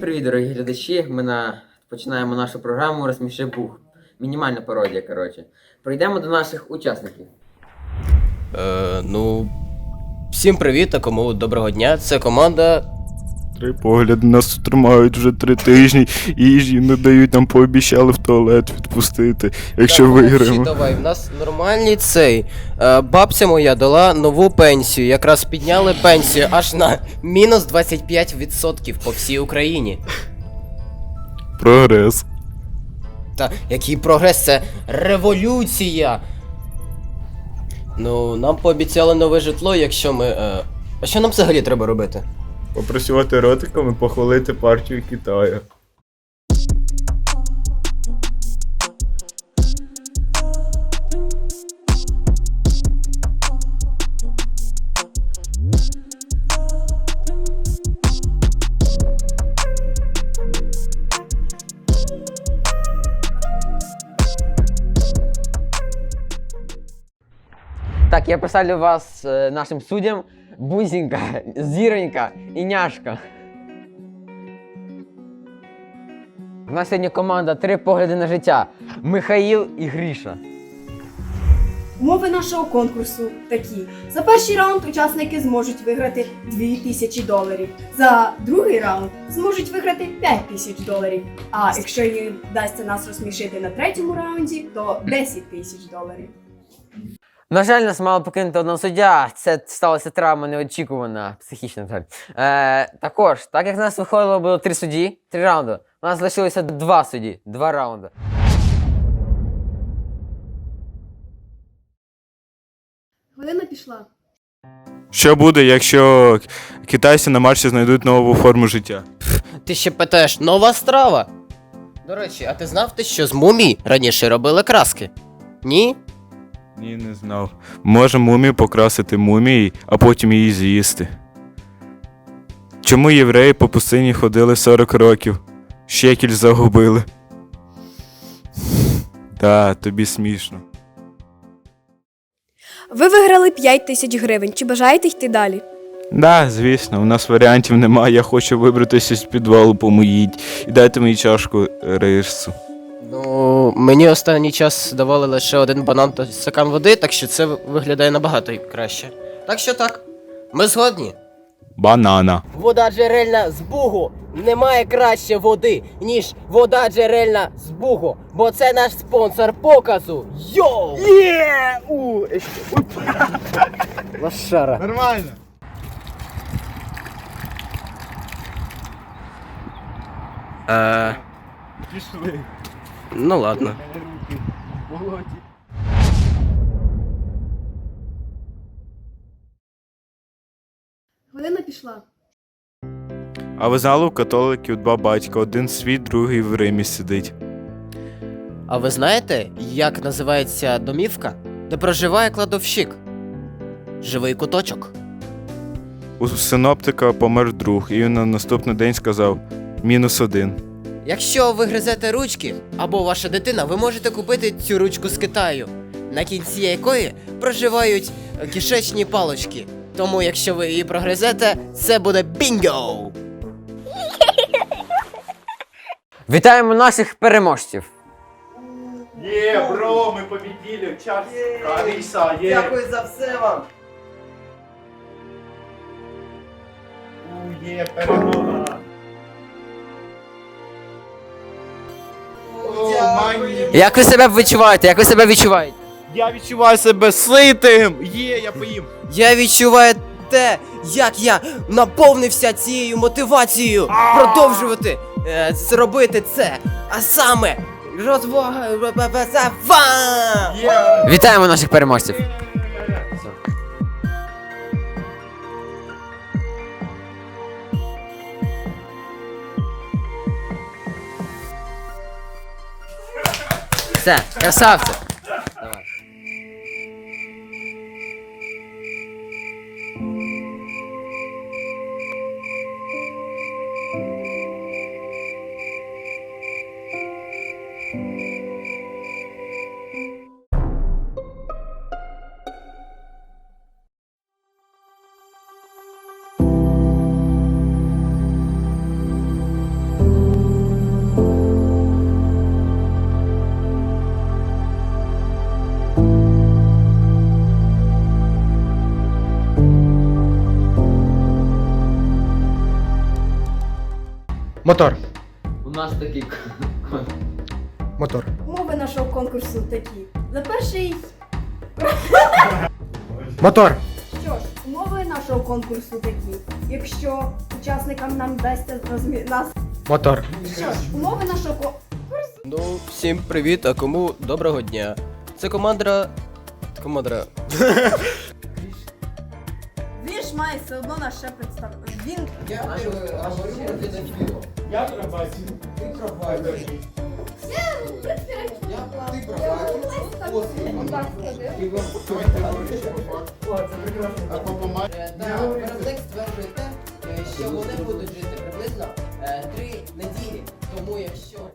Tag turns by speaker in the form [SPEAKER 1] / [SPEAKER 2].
[SPEAKER 1] привіт, дорогі глядачі. Ми на... починаємо нашу програму Розсміши Бух. Мінімальна пародія, коротше. Прийдемо до наших учасників.
[SPEAKER 2] Е, ну. Всім привіт, та кому доброго дня. Це команда.
[SPEAKER 3] Три погляди нас тримають вже три тижні, їжі не дають, нам пообіцяли в туалет відпустити, якщо
[SPEAKER 2] Так,
[SPEAKER 3] виграємо.
[SPEAKER 2] Давай, в нас нормальний цей. Е, бабця моя дала нову пенсію. Якраз підняли пенсію аж на мінус 25% по всій Україні.
[SPEAKER 3] Прогрес.
[SPEAKER 2] Та який прогрес, це революція. Ну, нам пообіцяли нове житло, якщо ми. Е... А що нам взагалі треба робити?
[SPEAKER 3] Попрацювати ротиками, похвалити партію Китаю.
[SPEAKER 1] Так, я представлю вас е, нашим суддям Бузінька, Зіронька і Няшка. У нас сьогодні команда три погляди на життя. Михаїл і Гріша.
[SPEAKER 4] Умови нашого конкурсу такі: за перший раунд учасники зможуть виграти 2000 доларів. За другий раунд зможуть виграти 5000 доларів. А якщо їм вдасться нас розсмішити на третьому раунді, то 10 тисяч доларів.
[SPEAKER 1] На жаль, нас мало покинути одного суддя. Це сталася травма неочікувана, психічна, жаль. Е, також, так як в нас виходило було три судді, три раунди, у нас залишилося два судді, два раунди.
[SPEAKER 4] Хвилина пішла.
[SPEAKER 3] Що буде, якщо китайці на марсі знайдуть нову форму життя?
[SPEAKER 2] Ти ще питаєш, нова страва. До речі, а ти знав ти, що з мумій раніше робили краски? Ні?
[SPEAKER 3] Ні, не знав. Може мумію покрасити мумії, а потім її з'їсти. Чому євреї по пустині ходили 40 років? Щекіль загубили. Та, тобі смішно.
[SPEAKER 4] Ви виграли 5 тисяч гривень. Чи бажаєте йти далі?
[SPEAKER 3] Да, звісно, у нас варіантів немає. Я хочу вибратися з підвалу, помоїть і дайте мені чашку рису.
[SPEAKER 2] Ну, мені останній час давали лише один банан та стакан води, так що це виглядає набагато краще. Так що так, ми згодні.
[SPEAKER 3] Банана.
[SPEAKER 2] Вода джерельна з Бугу. Немає краще води, ніж вода джерельна з Бугу, бо це наш спонсор показу. Йоу!
[SPEAKER 3] Є! У,
[SPEAKER 2] Лошара.
[SPEAKER 3] Нормально.
[SPEAKER 2] Е,
[SPEAKER 3] Пішли.
[SPEAKER 2] Ну ладно.
[SPEAKER 4] Хвилина пішла.
[SPEAKER 3] А ви знали, у католиків два батька, один світ, другий в Римі сидить.
[SPEAKER 2] А ви знаєте, як називається домівка, де проживає кладовщик? Живий куточок.
[SPEAKER 3] У синоптика помер друг, і він на наступний день сказав мінус один.
[SPEAKER 2] Якщо ви гризете ручки або ваша дитина, ви можете купити цю ручку з Китаю, на кінці якої проживають кишечні палочки. Тому, якщо ви її прогризете, це буде бінго!
[SPEAKER 1] Вітаємо наших переможців!
[SPEAKER 3] Є, бро, ми победили, час, Аліса, є.
[SPEAKER 5] Дякую за все вам.
[SPEAKER 3] У, є, перемога.
[SPEAKER 1] Як ви себе відчуваєте? Як ви себе відчуваєте?
[SPEAKER 3] Я відчуваю себе ситим! Є, я поїм.
[SPEAKER 2] Я відчуваю те, як я наповнився цією мотивацією продовжувати е, зробити це. А саме розвага.
[SPEAKER 1] Вітаємо наших переможців! Все, красавці!
[SPEAKER 6] Мотор.
[SPEAKER 1] У нас такий
[SPEAKER 6] Мотор.
[SPEAKER 4] Умови нашого конкурсу такі. За перший.
[SPEAKER 6] Мотор.
[SPEAKER 4] Що ж, умови нашого конкурсу такі. Якщо учасникам нам вдасться розмі... нас.
[SPEAKER 6] Мотор.
[SPEAKER 4] Що ж, умови нашого конкурсу.
[SPEAKER 2] Ну, всім привіт, а кому доброго дня. Це командра. Командра.
[SPEAKER 4] Він ж має все одно наше представ... Він.
[SPEAKER 2] Виробник стверджує те, що вони будуть жити приблизно три неділі. Тому якщо